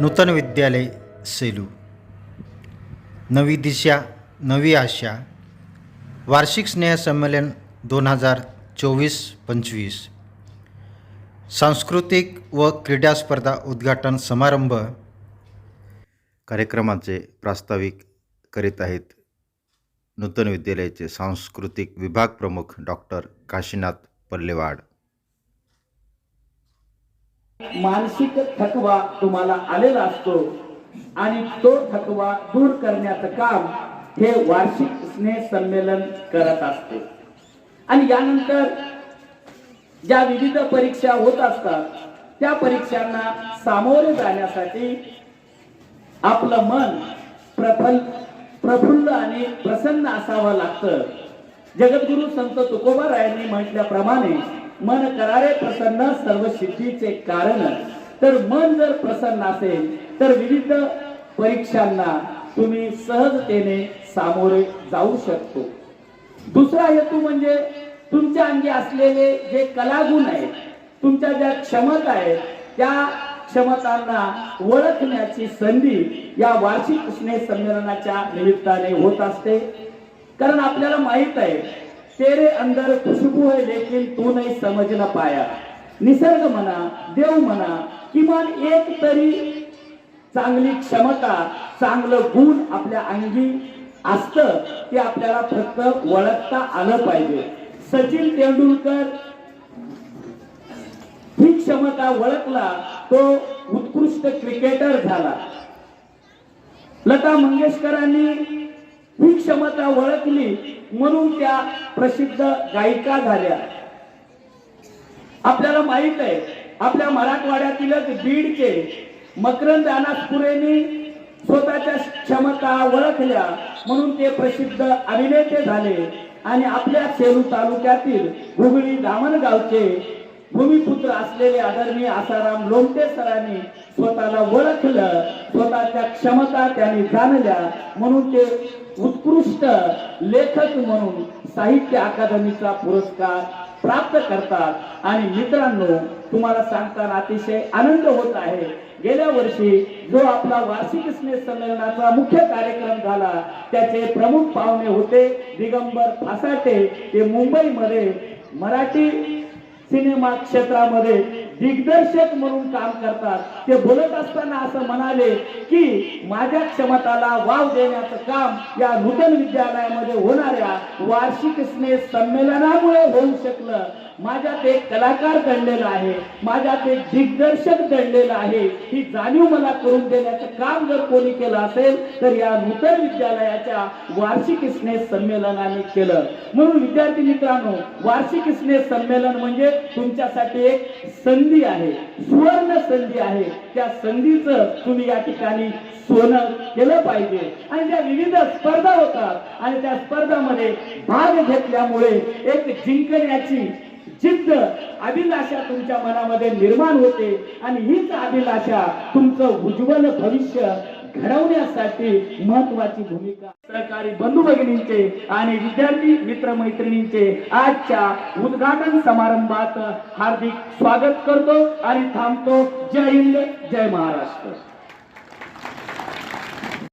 नूतन विद्यालय सेलू. नवी दिशा नवी आशा. वार्षिक स्नेहसंमेलन दोन हजार चोवीस पंचवीस. सांस्कृतिक व क्रीडा स्पर्धा उद्घाटन समारंभ. कार्यक्रमाचे प्रास्ताविक करीत आहेत नूतन विद्यालयाचे सांस्कृतिक विभाग प्रमुख डॉक्टर काशीनाथ पल्लेवाड. मानसिक थकवा तुम्हाला आलेला असतो आणि तो थकवा दूर करण्याचं काम हे वार्षिक स्नेह संमेलन करत असते. आणि यानंतर ज्या विविध परीक्षा होत असतात त्या परीक्षांना सामोरे जाण्यासाठी आपलं मन प्रफल प्रफुल्ल आणि प्रसन्न असावं लागतं. जगद्गुरु संत तुकोबारायांनी म्हटल्याप्रमाणे मन करारे प्रसन्न सर्व सिद्धीचे कारण. तर मन जर प्रसन्न असेल तर विविध परीक्षांना तुम्ही सहजतेने सामोरे जाऊ शकतो. दुसरा हेतू म्हणजे तुमच्या अंगी असलेले जे कलागुण आहेत तुमच्या ज्या क्षमता आहेत त्या क्षमतांना ओळखण्याची संधी या वार्षिक स्नेह संमेलनाच्या निमित्ताने होत असते. कारण आपल्याला माहीत आहे तेरे अंदर खुशबू है लेकिन तू नाही समजला पाया। निसर्ग म्हणा देव म्हणा किमान एक तरी चांगली क्षमता चांगलं गुण आपल्या अंगी असतं ते आपल्याला फक्त वळखता आलं पाहिजे. सचिन तेंडुलकर ही क्षमता वळखला तो उत्कृष्ट क्रिकेटर झाला. लता मंगेशकरांनी ही क्षमता ओळखली म्हणून त्या प्रसिद्ध गायिका झाल्या. आपल्याला माहीत आहे आपल्या मराठवाड्यातीलच बीडचे मकरंद अनासपुरेनी स्वतःच्या क्षमता ओळखल्या म्हणून ते प्रसिद्ध अभिनेते झाले. आणि आपल्या सेलू तालुक्यातील हुगळी दामणगावचे भूमिपुत्र असलेले आदरणीय आसाराम लोमटे सरांनी स्वतःला ओळखलं स्वतःच्या क्षमता त्यांनी जाणल्या म्हणून ते उत्कृष्ट लेखक म्हणून साहित्य अकादमीचा पुरस्कार प्राप्त करतात. आणि मित्रांनो तुम्हाला सांगताना अतिशय आनंद होत आहे. गेल्या वर्षी जो आपला वार्षिक स्नेह संमेलनाचा मुख्य कार्यक्रम झाला त्याचे प्रमुख पाहुणे होते दिगंबर फासाटे. ते मुंबईमध्ये मराठी सिनेमा क्षेत्रामध्ये दिग्दर्शक म्हणून काम करतात. ते बोलत असताना असं म्हणाले की माझ्या क्षमताला वाव देण्याचं काम या नूतन विद्यालयामध्ये होणाऱ्या वार्षिक स्नेह संमेलनामुळे होऊ शकलं. माझ्यात एक कलाकार दडलेला आहे माझ्यात एक दिग्दर्शक दडलेला आहे. ही जाणीव मला करून देण्याचं काम जर कोणी केलं असेल तर या नूतन विद्यालयाच्या वार्षिक स्नेह संमेलनाने केलं. म्हणून विद्यार्थी मित्रांनो वार्षिक स्नेह संमेलन म्हणजे तुमच्यासाठी एक संधी आहे सुवर्ण संधी आहे. त्या संधीचं तुम्ही या ठिकाणी सोनं केलं पाहिजे. आणि त्या विविध स्पर्धा होतात. आणि त्या स्पर्धामध्ये भाग घेतल्यामुळे एक जिंकण्याची जिद्द अभिलाषा तुमच्या मनामध्ये निर्माण होते आणि हीच अभिलाषा तुमचं उज्ज्वल भविष्य घडवण्यासाठी महत्वाची भूमिका. सहकारी बंधू भगिनींचे आणि विद्यार्थी मित्र मैत्रिणींचे आजच्या उद्घाटन समारंभात हार्दिक स्वागत करतो आणि थांबतो. जय हिंद जय महाराष्ट्र.